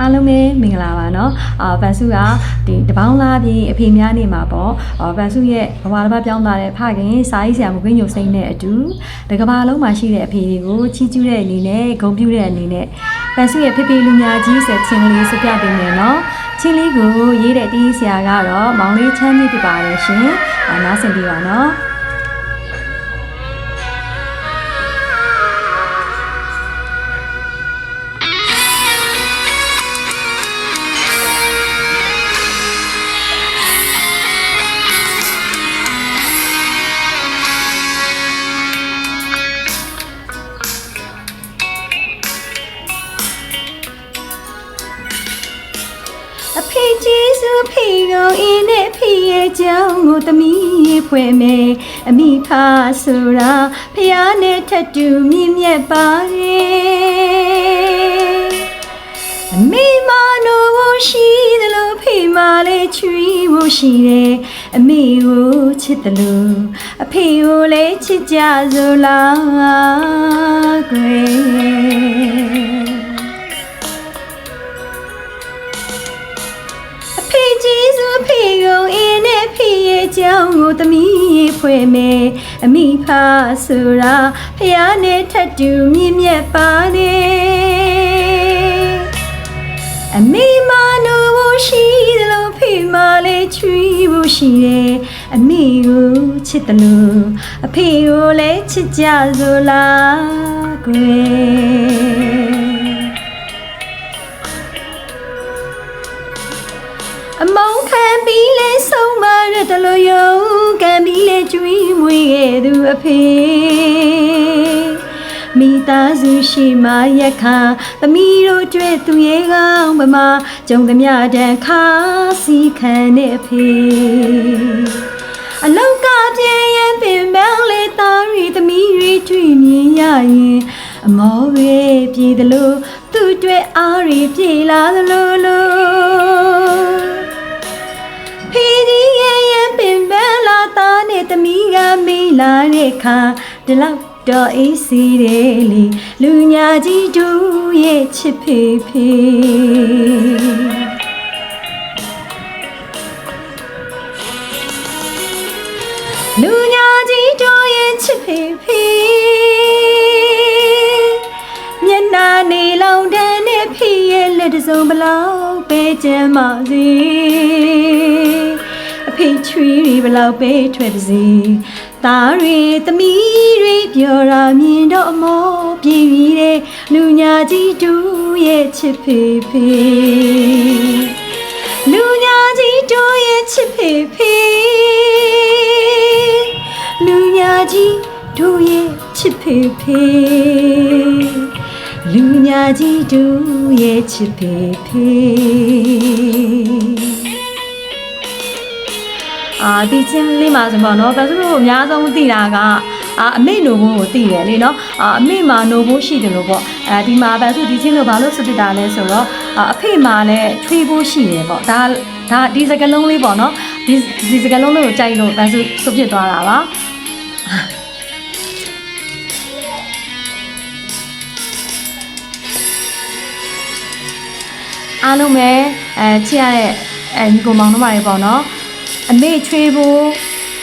အားလုံးပဲမင်္ဂလာပါเนาะအာဗန်စုကဒီတပေါင်းလားပြင်းအဖေများနေမှာပေါ့အာဗန်စုရဲ့ဘဝတစ်ပတ်ပြောင်းသွားတဲ့ဖခင်စာရေးဆရာမကွင်းညိုစိမ့်နဲ့အတူတကဘာလုံးမှာရှိတဲ့အဖေတွေကိုချီးကျူးတဲ့အနေနဲ့ဂုဏ်ပြုတဲ့အနေနဲ့ဗန်စုရဲ့ဖေဖေလူညာကြီးဆက်ချင်းလေးစပြပေးမယ်เนาะချင်းလေးကိုရေးတဲ့တီးဆရာကတော့မောင်လေးချမ်းမြေ့ဖြစ်ပါတယ်ရှင်အာနားဆင်ပြပါเนาะ ကြောင့်ကိုသမီးဖွဲ့မယ်အမိဖာဆိုတာဖះနဲ့ထပ်တူမြင့်မြတ်ပါတယ်အမိမနိုးဖို့ရှိသလိုဖေမလေးချွေးဖို့ရှိတယ်အမေကိုချစ်တယ်လို့အဖေကိုလည်းချစ်ကြစို့လားကွယ် ကြောင့်ကိုသမီးဖွဲ့မယ်အမိဖာဆိုတာဖះနဲ့ထပ်တူမြင့်မြတ်ပါတယ်အမိမနိုးဖို့ရှိသလိုဖေမလေးချွေးဖို့ရှိတယ်အမိကိုချစ်တယ်လို့အဖေကိုလည်းချစ်ကြစို့လားကွယ်အမောင်းခံပြီးလဲဆုံးမရတလို့ယုံခံပြီးလဲ ကျွေးမွေးခဲ့သူအဖေမိသားစုရှိမှရက်ခါသမီးတို့တွေ့သူရဲ့ကောင်းပမာကြုံသမျှတန်ခါစီခံတဲ့အဖေအလောက်ကပြေးရင်ပင်ပန်းလေးသားရီသမီးရီတွေ့မြင်ရရင်အမောပဲပြေးသလိုသူ့တွေ့အားရီပြေးလာသလိုလိုဖီဒီရဲ့ရဲ့ပင်ပန်းလာ သားနဲ့သမီးကမေးလာတဲ့ခါဒီလောက်တော့အေးစီတယ်လေလူညာကြီးတို့ရဲ့ချစ်ဖေဖေလူညာကြီးတို့ရဲ့ချစ်ဖေဖေမျက်နာနေလောင်တန်းနဲ့ဖေရဲ့လက်တစ်စုံဘလောက်ပဲကျမ်းပါစေ အဖေချွေးတွေဘလောက်ပဲထွက်ပါစေသားတွေသမီးတွေပြောတာမြင်တော့အမောပြေးပြီးတဲ့လူညာကြီးတို့ရဲ့ချစ်ဖေဖေလူညာကြီးတို့ရဲ့ချစ်ဖေဖေလူညာကြီးတို့ရဲ့ချစ်ဖေဖေလူညာကြီးတို့ရဲ့ချစ်ဖေဖေ အာဒီချင်းလေးမှာဆိုပေါ့နော်ဘာလို့အများဆုံးသိတာကအာအမေနိုဘိုးကိုသိတယ်လေနော်အာအမေမှာနိုဘိုးရှိတယ်လို့ပေါ့အဲဒီမှာဘာလို့ဒီချင်းလို့ဘာလို့စွတ်ပြတာလဲဆိုတော့အာအဖေမှာလည်းထွေးဖို့ရှိတယ်ပေါ့ဒါဒါဒီစကလုံးလေးပေါ့နော်ဒီဒီစကလုံးလေးကိုကြိုက်လို့ဘာလို့စွတ်ပြသွားတာပါအားလုံးပဲအဲချစ်ရတဲ့အဲညီကိုမောင်တို့ပါတယ်ပေါ့နော် အမေချွေးဖို့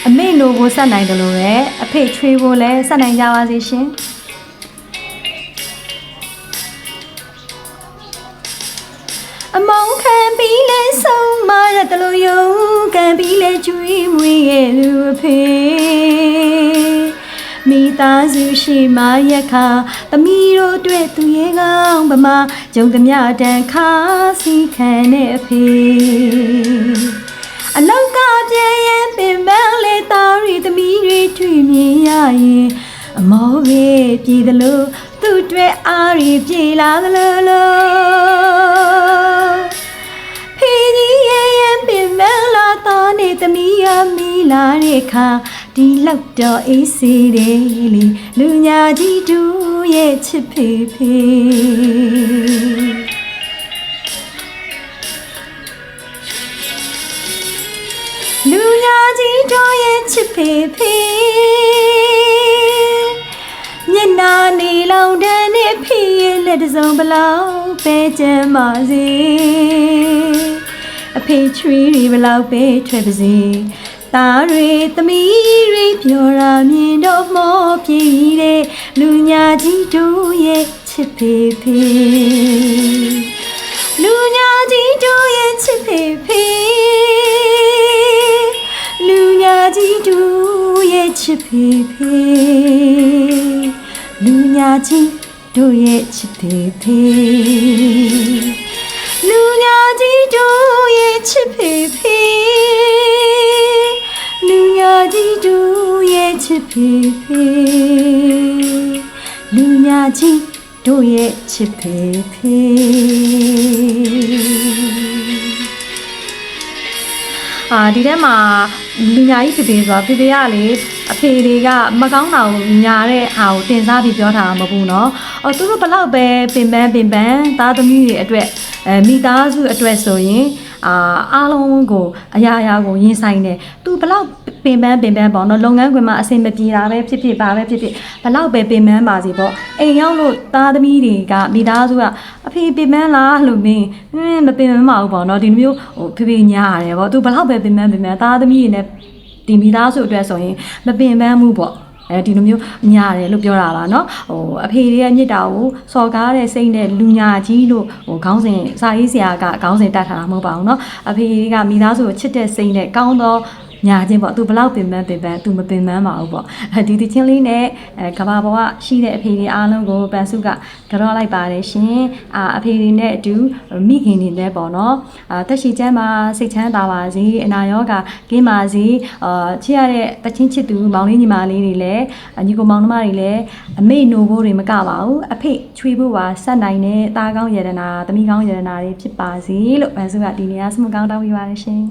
အမေနိုဖို့ဆက်နိုင်တယ်လို့ပဲအဖေချွေးဖို့လည်းဆက်နိုင်ကြပါစေရှင်အမောင်ခံပြီးလဲဆုံးမရတလို့ယုံခံပြီးလဲကျွေးမွေးရဲ့လူအဖေမိသားစုရှိမှရက်ခါသမီးတို့တွေ့သူရဲ့ကောင်းပမာဂျုံသမျှတန်ခါစီခံတဲ့အဖေ အလောက်ကပြေးရင်ပင်ပန်းလေးသားရီသမီးတွေတွေ့မြင်ရရင်အမောပဲပြည်သလိုသူ့တွေ့အားရီပြေလာသလိုလိုဖေကြီးရဲ့ရဲ့ပင်မလာတော့နေသမီးရမီလာတဲ့ခါဒီလောက်တော့အေးစေတယ်လေလူညာကြီးတို့ရဲ့ချစ်ဖေဖေ ကြီးတို့ရဲ့ချစ်ဖေဖေမျက်နာနေလောင်တန်းနဲ့ဖေရဲ့လက်တစ်စုံဘလောက်ပဲပဲကျမ်းပါစေအဖေချွေးတွေဘလောက်ပဲထွက်ပါစေသားတွေသမီးတွေပြောတာမြင်တော့မောပြေးတဲ့လူညာကြီးတို့ရဲ့ချစ်ဖေဖေလူညာကြီးတို့ရဲ့ချစ်ဖေဖေ တို့ရဲ့ချစ်ဖေဖေလူညာကြီးတို့ရဲ့ချစ်ဖေဖေလူညာကြီးတို့ရဲ့ချစ်ဖေဖေလူညာကြီးတို့ရဲ့ချစ်ဖေဖေလူညာကြီးတို့ရဲ့ချစ်ဖေဖေအာဒီထဲမှာ လူညာကြီးဖေဖေဆိုတာဖေဖေကလေအဖေတွေကမကောင်းတာကိုညာတဲ့ဟာကိုတင်စားပြီးပြောထားတာမဟုတ်ဘူးเนาะအော်သူတို့ဘလောက်ပဲပင်ပန်းပင်ပန်းသားသမီးတွေအတွက်အဲမိသားစုအတွက်ဆိုရင် အာအားလုံးကိုအရာရာကိုရင်ဆိုင်တယ်သူဘလောက်ပင်ပန်းပင်ပန်းပေါ့နော်လုပ်ငန်းခွင်မှာအဆင်မပြေတာပဲဖြစ်ဖြစ်ပါပဲဖြစ်ဖြစ်ဘလောက်ပဲပင်ပန်းပါစေပေါ့အိမ်ရောက်လို့သားသမီးတွေကမိသားစုကအဖေပင်ပန်းလားလို့မင်းဟင်းမပင်ပန်းပါဘူးပေါ့နော်ဒီလိုမျိုးဟိုဖေဖေညားရတယ်ပေါ့သူဘလောက်ပဲပင်ပန်းပင်ပန်းသားသမီးတွေနဲ့ဒီမိသားစုအတွက်ဆိုရင်မပင်ပန်းမှုပေါ့ အဲဒီလိုမျိုးညာတယ်လို့ပြောတာပါเนาะဟိုအဖေတွေရဲ့မြစ်တာကိုစော်ကားတဲ့စိတ်နဲ့လူညာကြီးလို့ဟိုခေါင်းစဉ်စာရေးဆရာကခေါင်းစဉ်တတ်ထားတာမဟုတ်ပါဘူးเนาะအဖေတွေကမိသားစုကိုချစ်တဲ့စိတ်နဲ့ကောင်းသော ညာချင်းပေါ့သူဘလောက်ပင်ပန်းပင်ပန်းသူမပင်ပန်းပါဘူးပေါ့အဲဒီဒီချင်းလေးနဲ့အဲကဘာပေါ်ကရှိတဲ့အဖေတွေအားလုံးကိုပန်စုကကြောလိုက်ပါတယ်ရှင်အာအဖေတွေနဲ့အတူမိခင်တွေနဲ့ပေါ့နော်အာတက်ရှိချမ်းမှာစိတ်ချမ်းသာပါစေအနာရောဂါကင်းပါစေအာချစ်ရတဲ့တချင်းချစ်သူမောင်လေးညီမလေးတွေလည်းညီကိုမောင်နှမတွေလည်းအမေနိုဖို့တွေမကပါဘူးအဖေချွေးဖို့ပါဆက်နိုင်တဲ့ตาကောင်းယရနာသမီးကောင်းယရနာတွေဖြစ်ပါစေလို့ပန်စုကဒီနေရာစမကောင်းတောင်းပေးပါတယ်ရှင်